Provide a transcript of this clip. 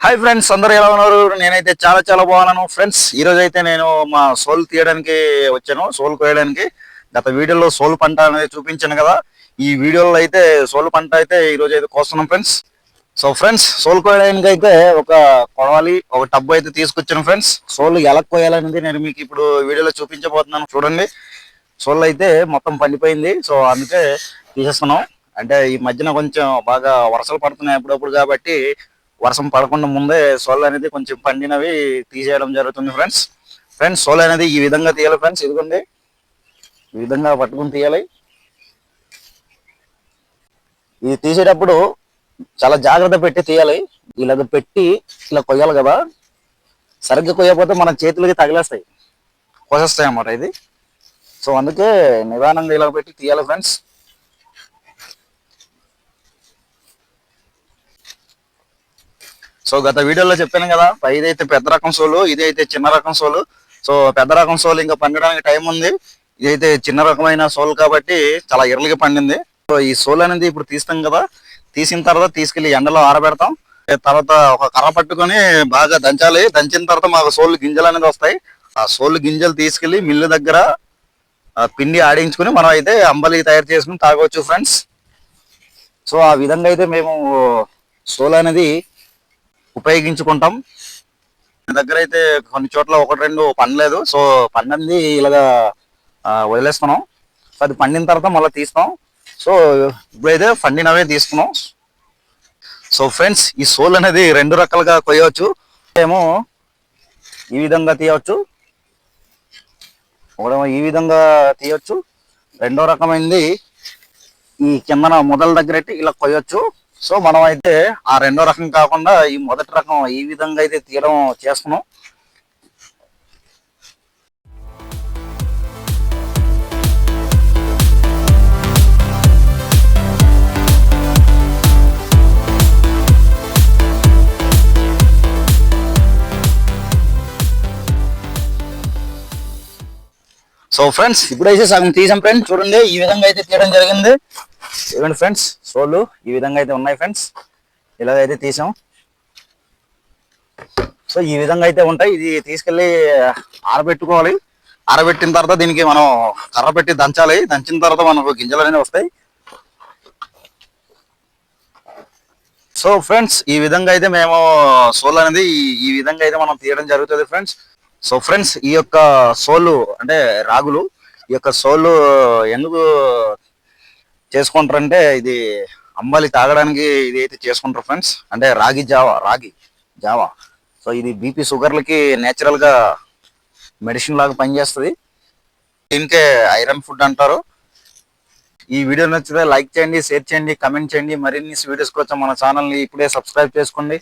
Hi friends అందరూ ఎలా ఉన్నారు? నేనైతే చాలా చాలా బాగున్నాను. ఫ్రెండ్స్ ఈ రోజు అయితే నేను మా సోల్ తీయడానికి వచ్చాను. సోల్ కోయడానికి. గత వీడియోలో సోల్ పంట అనేది చూపించాను కదా. ఈ వీడియోలో అయితే సోల్ పంట అయితే ఈ రోజు అయితే కోస్తున్నాం ఫ్రెండ్స్ సో ఫ్రెండ్స్ సోల్ కోయడానికి అయితే ఒక కొడవాలి ఒక టబ్బు అయితే తీసుకొచ్చాను ఫ్రెండ్స్ సోల్ ఎలా కోయాలనేది నేను మీకు ఇప్పుడు వీడియోలో చూపించబోతున్నాను. చూడండి. సోల్ అయితే మొత్తం పండిపోయింది. సో అందుకే తీసేస్తున్నాం. అంటే ఈ మధ్యన కొంచెం బాగా వర్షాలు పడుతున్నాయి అప్పుడప్పుడు కాబట్టి వర్షం పడకుండా ముందే సోల్ అనేది కొంచెం పండినవి తీసేయడం జరుగుతుంది ఫ్రెండ్స్ ఫ్రెండ్స్ సోల్ అనేది ఈ విధంగా తీయాలి ఫ్రెండ్స్ ఇదిగోండి. ఈ విధంగా పట్టుకుని తీయాలి. ఇది తీసేటప్పుడు చాలా జాగ్రత్త పెట్టి తీయాలి. ఇలాగ పెట్టి ఇలా కొయ్యాలి కదా. సరిగ్గా కొయ్యకపోతే మన చేతులకి తగిలేస్తాయి. కోసేస్తాయి అన్నమాట ఇది. సో అందుకే నిదానంగా ఇలా పెట్టి తీయాలి ఫ్రెండ్స్ సో గత వీడియోలో చెప్పాను కదా ఇదైతే పెద్ద రకం సోలు ఇదైతే చిన్న రకం సోలు. సో పెద్ద రకం సోలు ఇంకా పండడానికి టైం ఉంది. ఇదైతే చిన్న రకమైన సోలు కాబట్టి చాలా ఎర్లీగా పండింది. సో ఈ సోలు అనేది ఇప్పుడు తీస్తాం కదా తీసిన తర్వాత తీసుకెళ్ళి ఎండలో ఆరబెడతాం. తర్వాత ఒక కర్ర పట్టుకొని బాగా దంచాలి. దంచిన తర్వాత మాకు సోలు గింజలు అనేది వస్తాయి. ఆ సోలు గింజలు తీసుకెళ్ళి మిల్లు దగ్గర ఆ పిండి ఆడించుకుని మనం అయితే అంబలి తయారు చేసుకుని తాగొచ్చు ఫ్రెండ్స్. సో ఆ విధంగా అయితే మేము సోల్ అనేది ఉపయోగించుకుంటాం. మన దగ్గర అయితే కొన్ని చోట్ల ఒకటి రెండు పండలేదు. సో పండింది ఇలాగా వదిలేస్తున్నాం. సో అది పండిన తర్వాత మళ్ళీ తీస్తాం. సో ఇప్పుడైతే పండినవే తీసుకున్నాం. సో ఫ్రెండ్స్ ఈ సోల్ అనేది రెండు రకాలుగా కొయ్యవచ్చు. ఏమో ఈ విధంగా తీయవచ్చు. ఒకటేమో ఈ విధంగా తీయవచ్చు. రెండో రకమైనది ఈ కిందన మొదల దగ్గర ఇలా కొయ్యొచ్చు. సో మనం అయితే ఆ రెండో రకం కాకుండా ఈ మొదటి రకం ఈ విధంగా అయితే తీయడం చేస్తున్నాం. సో ఫ్రెండ్స్ ఇప్పుడైతే సగం తీసాం ఫ్రెండ్స్. చూడండి ఈ విధంగా అయితే తీయడం జరిగింది. ఇవ్వండి ఫ్రెండ్స్ సోళ్ళు ఈ విధంగా అయితే ఉన్నాయి ఫ్రెండ్స్. ఇలాగైతే తీసాం. సో ఈ విధంగా అయితే ఉంటాయి. ఇది తీసుకెళ్ళి ఆరబెట్టుకోవాలి. ఆరబెట్టిన తర్వాత దీనికి మనం కర్ర పెట్టి దంచాలి. దంచిన తర్వాత మనకు గింజలు అనేవి వస్తాయి. సో ఫ్రెండ్స్ ఈ విధంగా అయితే మేము సోల్ అనేది ఈ- ఈ విధంగా అయితే మనం తీయడం జరుగుతుంది ఫ్రెండ్స్. సో ఫ్రెండ్స్ ఈ యొక్క సోలు అంటే రాగులు ఈ యొక్క సోలు ఎందుకు చేసుకుంటారంటే ఇది అంబలి తాగడానికి ఇది అయితే చేసుకుంటారు ఫ్రెండ్స్. అంటే రాగి జావా రాగి జావా. సో ఇది బీపీ షుగర్లకి నేచురల్గా మెడిసిన్ లాగా పనిచేస్తుంది. దీనికే ఐరన్ ఫుడ్ అంటారు. ఈ వీడియో నచ్చితే లైక్ చేయండి షేర్ చేయండి కమెంట్ చేయండి. మరిన్ని వీడియోస్ కోసం మన ఛానల్ని ఇప్పుడే సబ్స్క్రైబ్ చేసుకోండి.